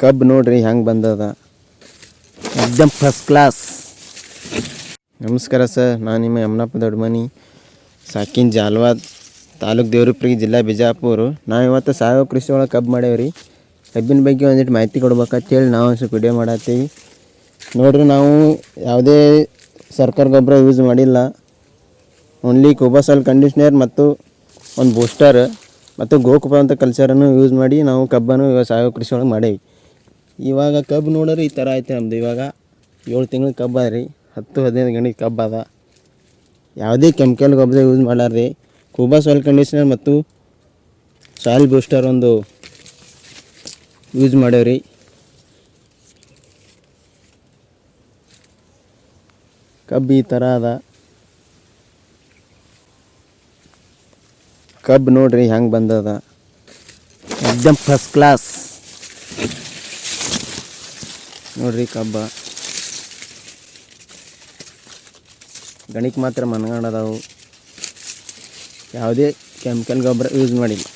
ಕಬ್ಬು ನೋಡ್ರಿ ಹೆಂಗೆ ಬಂದದ. ಎಕ್ದಮ್ ಫಸ್ಟ್ ಕ್ಲಾಸ್ ನಮಸ್ಕಾರ ಸರ್, ನಾನು ನಿಮ್ಮ ಯಮನಪ್ಪ ದೊಡ್ಡಮನಿ ಸಾಕಿನ ಜಾಲ್ವಾದ್ ತಾಲೂಕು ದೇವ್ರಪ್ರಿ ಜಿಲ್ಲಾ ಬಿಜಾಪುರ. ನಾವು ಇವತ್ತು ಸಾವಯವ ಕೃಷಿ ಒಳಗೆ ಕಬ್ಬು ಮಾಡೇವ್ರಿ. ಕಬ್ಬಿನ ಬಗ್ಗೆ ಒಂದಿಟ್ಟು ಮಾಹಿತಿ ಕೊಡ್ಬೇಕಂತೇಳಿ ನಾವು ಸ್ವಲ್ಪ ವಿಡಿಯೋ ಮಾಡತ್ತೀವಿ. ನೋಡ್ರಿ ನಾವು ಯಾವುದೇ ಸರ್ಕಾರ ಗೊಬ್ಬರ ಯೂಸ್ ಮಾಡಿಲ್ಲ. ಓನ್ಲಿ ಕೋಬಾಸಾಲ್ ಕಂಡೀಷ್ನರ್ ಮತ್ತು ಒಂದು ಬೂಸ್ಟರ್ ಮತ್ತು ಗೋಕುಪ ಅಂತ ಕಲ್ಚರನ್ನು ಯೂಸ್ ಮಾಡಿ ನಾವು ಕಬ್ಬನ್ನು ಸಾವಯವ ಕೃಷಿ ಒಳಗೆ ಮಾಡೇವಿ. ಇವಾಗ ಕಬ್ಬು ನೋಡ್ರಿ ಈ ಥರ ಐತೆ ನಮ್ಮದು ಇವಾಗ ಏಳು ತಿಂಗಳು ಕಬ್ಬು ಅದ ರೀ. ಹತ್ತು, ಹದಿನೈದು ಗಂಟೆ ಕಬ್ಬು ಅದ. ಯಾವುದೇ ಕೆಮಿಕಲ್ ಗೊಬ್ಬರ ಯೂಸ್ ಮಾಡಾರ್ರಿ ಕೂಬಾ ಸಾಯಿಲ್ ಕಂಡೀಷ್ನರ್ ಮತ್ತು ಸಾಯಿಲ್ ಬೂಸ್ಟರ್ ಒಂದು ಯೂಸ್ ಮಾಡೇವ್ರಿ ಕಬ್ಬು ಈ ಥರ ಅದ. ಕಬ್ಬು ನೋಡ್ರಿ ಹೆಂಗೆ ಬಂದದ. ಎಕ್ದಮ್ ಫಸ್ಟ್ ಕ್ಲಾಸ್ ನೋಡ್ರಿ ಕಬ್ಬ. ಗಣಿಕೆ ಮಾತ್ರ ಮನಗಾಣದವು. ಯಾವುದೇ ಕೆಮಿಕಲ್ ಗೊಬ್ಬರ ಯೂಸ್ ಮಾಡಿಲ್ಲ.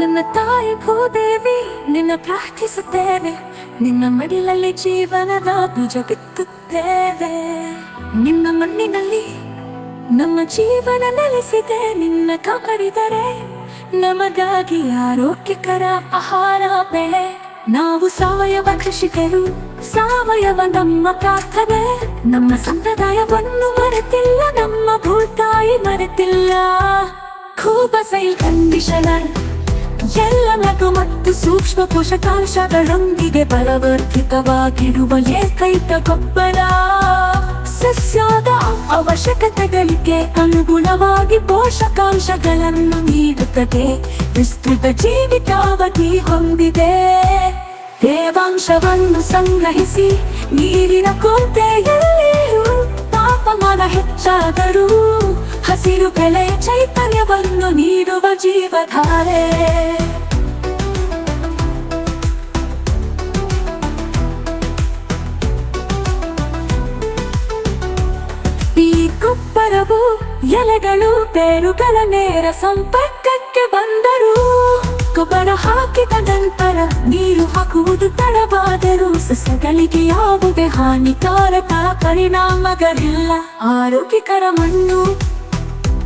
ನನ್ನ ತಾಯಿ ಭೂದೇವಿ, ನಿನ್ನ ಪ್ರಾರ್ಥಿಸುತ್ತೇವೆ ನಿನ್ನ ಮಡಿಲಲ್ಲಿ ಜೀವನದ ಬೀಜ ಬಿತ್ತುತ್ತೇವೆ ನಿನ್ನ ಮಣ್ಣಿನಲ್ಲಿ ನಮ್ಮ ಜೀವನ ನೆಲೆಸಿದೆ. ನಿನ್ನ ಕಾಕರಿದರೆ ನಮಗಾಗಿ ಆರೋಗ್ಯಕರ ಆಹಾರ, ಬೆಳೆ. ನಾವು ಸಾವಯವ ಕೃಷಿಕರು, ಸಾವಯವ ನಮ್ಮ ಪ್ರಾರ್ಥನೆ. ನಮ್ಮ ಸಂಪ್ರದಾಯವನ್ನು ಮರೆತಿಲ್ಲ, ನಮ್ಮ ಭೂತಾಯಿ ಮರೆತಿಲ್ಲ. ಕೂಬಸೈ ಕಂಡೀಷನರ್ ಎಲ್ಲ ನಟು ಮತ್ತು ಸೂಕ್ಷ್ಮ ಪೋಷಕಾಂಶಗಳೊಂದಿಗೆ ಬಲವರ್ಧಿತವಾಗಿರುವ ಏಕೈಕ ಗೊಬ್ಬರ ಸಸ್ಯದ ಅವಶ್ಯಕತೆಗಳಿಗೆ ಅನುಗುಣವಾಗಿ ಪೋಷಕಾಂಶಗಳನ್ನು ನೀಡುತ್ತದೆ. ವಿಸ್ತೃತ ಜೀವಿತಾವಧಿ ಹೊಂದಿದೆ. ತೇವಾಂಶವನ್ನು ಸಂಗ್ರಹಿಸಿ ನೀರಿನ ಕೊರತೆಯಲ್ಲಿಯೂ ತಾಪಮಾನ ಹೆಚ್ಚಾದರೂ ಹಸಿರು ಬೆಳೆಯ ಚೈತನ್ಯವನ್ನು ನೀಡುವ ಜೀವಧಾರೆ. ಈ ಕುಪ್ಪರವು ಎಲೆಗಳು ಬೇರುಗಳ ನೇರ ಸಂಪರ್ಕಕ್ಕೆ ಬಂದರು. ಗೊಬ್ಬರ ಹಾಕಿದ ನಂತರ ನೀರು ಹಾಕುವುದು ತಡವಾದರೂ ಸಸ್ಯಗಳಿಗೆ ಯಾವುದೇ ಹಾನಿಕಾರಕ ಪರಿಣಾಮಗಳಿಲ್ಲ. ಆರೋಗ್ಯಕರ ಮಣ್ಣು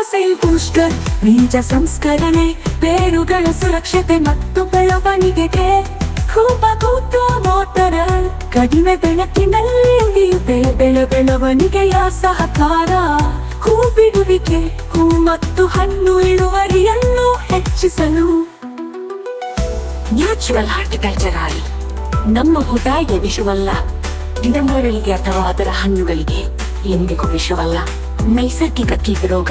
ಕೂಬಸೈಲ್ ಪುಷ್ಕರ್ ಬೀಜ ಸಂಸ್ಕರಣೆ, ಬೇರುಗಳ ಸುರಕ್ಷತೆ ಮತ್ತು ಬೆಳವಣಿಗೆಗೆ ಮೋಟರ. ಕಡಿಮೆ ಬೆಳಕಿನಲ್ಲಿ ಉಳಿಯುತ್ತೆ ಬೆಳೆ ಬೆಳವಣಿಗೆಯ ಸಹಕಾರ. ಹೂ ಬಿಡುವಿಕೆ ಹೂ ಮತ್ತು ಹಣ್ಣು ಇಳುವರಿಯನ್ನು ಹೆಚ್ಚಿಸಲು. ನ್ಯಾಚುರಲ್ ಹಾರ್ಟಿಕಲ್ಚರ್ ಆಗಿ ನಮ್ಮ ಭೂತಾಯಿಗೆ ವಿಷವಲ್ಲ. ಗಿಡಮರಗಳಿಗೆ ಅಥವಾ ಅದರ ಹಣ್ಣುಗಳಿಗೆ ಎಂದಿಗೂ ವಿಷವಲ್ಲ. ನೈಸರ್ಗಿಕ ಕೀಟರೋಗ.